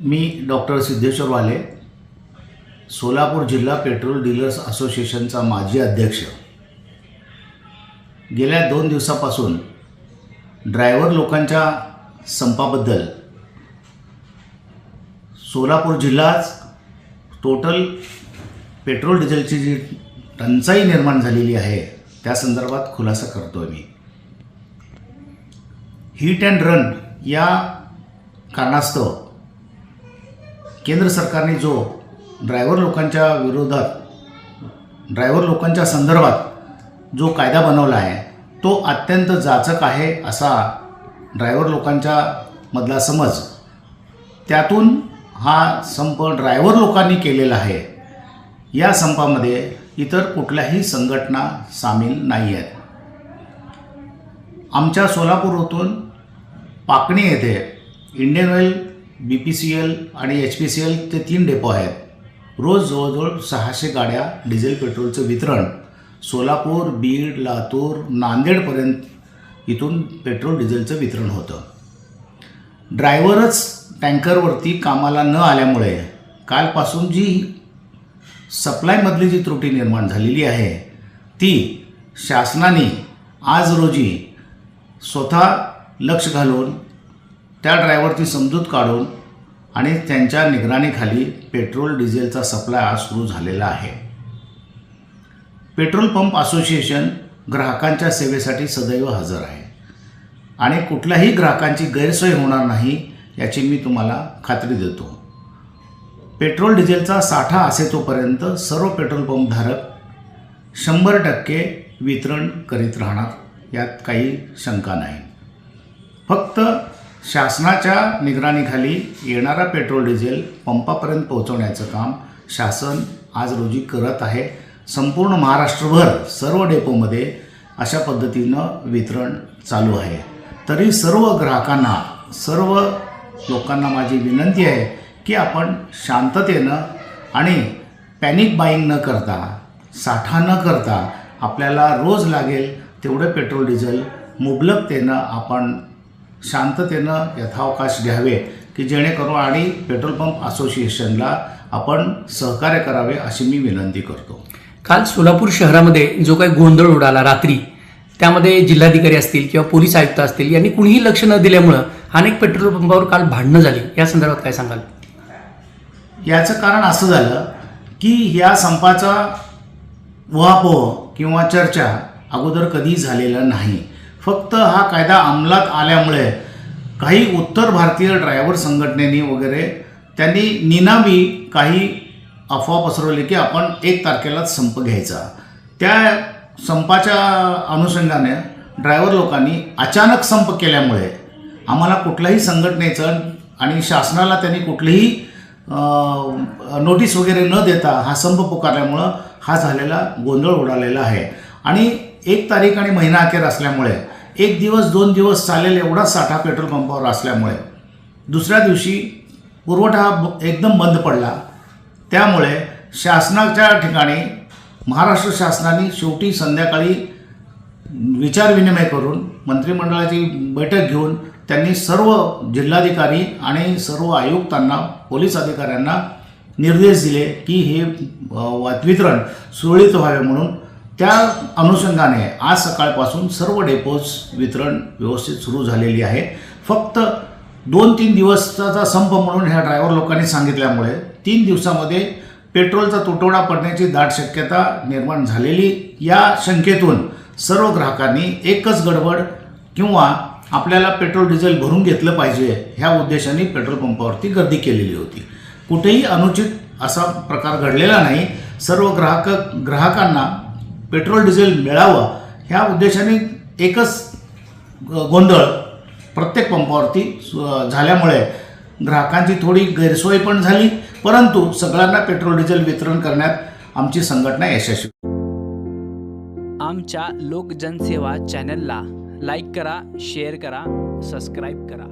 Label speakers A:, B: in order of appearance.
A: मी doctor Siddheshwar वाले सोलापूर जिल्हा petrol dealers असोसिएशनचा माजी अध्यक्ष. गेल्या दोन दिवसापासून ड्रायव्हर लोकांच्या संपाबद्दल सोलापूर जिल्हाच टोटल पेट्रोल डिझेलची जी टंचाई निर्माण झालेली आहे त्या संदर्भात खुलासा करतो आहे मी. हिट अँड रन या कारणास्तव केंद्र सरकारने जो ड्रायव्हर लोकांच्या विरोधात ड्रायव्हर लोकांच्या संदर्भात जो कायदा बनवला आहे तो अत्यंत जाचक आहे असा ड्रायव्हर लोकांच्या मधला समज. त्यातून हा संप ड्रायव्हर लोकांनी केलेला आहे. या संपामध्ये इतर कुठल्याही संघटना सामील नाही आहेत. आमच्या सोलापूरतून पाकणी येथे Indian oil B P C L आणि एच पी सी एल ते तीन डेपो आहेत. रोज जवळजवळ सहाशे गाड्या डिझेल पेट्रोलचं वितरण. सोलापूर बीड लातूर नांदेडपर्यंत इथून पेट्रोल डिझेलचं वितरण होतं. ड्रायव्हरच टँकरवरती कामाला न आल्यामुळे कालपासून जी सप्लायमधली जी त्रुटी निर्माण झालेली आहे ती शासनाने आज रोजी स्वतः लक्ष घालून त्या ड्रायव्हरची समजूत काढून आणि त्यांच्या निगराणीखाली पेट्रोल डिझेलचा सप्लाय आज सुरू झालेला आहे. पेट्रोल पंप असोसिएशन ग्राहकांच्या सेवेसाठी सदैव हजर आहे. आणि कुठल्याही ग्राहकांची गैरसोय होणार नाही याची मी तुम्हाला खात्री देतो. पेट्रोल डिझेलचा साठा असे तोपर्यंत सर्व पेट्रोल पंपधारक शंभर टक्के वितरण करीत राहणार यात काही शंका नाही. फक्त शासनाच्या निगराणीखाली येणारा पेट्रोल डिझेल पंपापर्यंत पोहोचवण्याचं काम शासन आज रोजी करत आहे. संपूर्ण महाराष्ट्रभर सर्व डेपोमध्ये अशा पद्धतीनं वितरण चालू आहे. तरी सर्व ग्राहकांना सर्व लोकांना माझी विनंती आहे की आपण शांततेनं आणि पॅनिक बाईंग न करता साठा न करता आपल्याला रोज लागेल तेवढं पेट्रोल डिझेल मुबलकतेनं आपण शांततेनं यथावकाश घ्यावे की जेणेकरून आणि पेट्रोल पंप असोसिएशनला आपण सहकार्य करावे अशी मी विनंती करतो.
B: काल सोलापूर शहरामध्ये जो काही गोंधळ उडाला रात्री त्यामध्ये जिल्हाधिकारी असतील किंवा पोलीस आयुक्त असतील यांनी कुणीही लक्ष न दिल्यामुळं अनेक पेट्रोल पंपावर काल भांडणं झाली. या संदर्भात काय सांगाल?
A: याचं कारण असं झालं की या संपाचा उहापोह किंवा चर्चा अगोदर कधी झालेला नाही. फक्त हा कायदा अंमलात आल्यामुळे काही उत्तर भारतीय ड्रायव्हर संघटनेनी वगैरे त्यांनी निनामी काही अफवा पसरवली की आपण एक तारखेलाच संप घ्यायचा. त्या संपाच्या अनुषंगाने ड्रायव्हर लोकांनी अचानक संप केल्यामुळे आम्हाला कुठल्याही संघटनेचं आणि शासनाला त्यांनी कुठलीही नोटीस वगैरे न देता हा संप पुकारल्यामुळं हा झालेला गोंधळ उडालेला आहे. आणि एक तारीख आणि महिना अखेर असल्यामुळे एक दिवस दोन दिवस चालेल एवढा साठा पेट्रोल पंपावर असल्यामुळे दुसऱ्या दिवशी पुरवठा हा ब- एकदम बंद पडला. त्यामुळे शासनाच्या ठिकाणी महाराष्ट्र शासनाने शेवटी संध्याकाळी विचारविनिमय करून मंत्रिमंडळाची बैठक घेऊन त्यांनी सर्व जिल्हाधिकारी आणि सर्व आयुक्तांना पोलीस अधिकाऱ्यांना निर्देश दिले की हे वितरण सुरळीत व्हावे म्हणून त्या अनुषंगाने आज सकाळपासून सर्व डेपोज वितरण व्यवस्थित सुरू झालेली आहे. फक्त दोन तीन दिवसाचा संप म्हणून ह्या ड्रायव्हर लोकांनी सांगितल्यामुळे तीन दिवसामध्ये पेट्रोलचा तुटवडा पडण्याची दाट शक्यता निर्माण झालेली. या शंकेतून सर्व ग्राहकांनी एकच गडबड किंवा आपल्याला पेट्रोल डिझेल भरून घेतलं पाहिजे ह्या उद्देशाने पेट्रोल पंपावरती गर्दी केलेली होती. कुठेही अनुचित असा प्रकार घडलेला नाही. सर्व ग्राहक ग्राहकांना पेट्रोल डिझेल मिळावं ह्या उद्देशाने एकच गोंधळ प्रत्येक पंपावरती झाल्यामुळे ग्राहकांची थोडी गैरसोय पण झाली परंतु सगळ्यांना पेट्रोल डिझेल वितरण करण्यात आमची संघटना यशस्वी
C: आमच्या लोकजनसेवा चॅनलला लाईक करा शेअर करा सबस्क्राईब करा.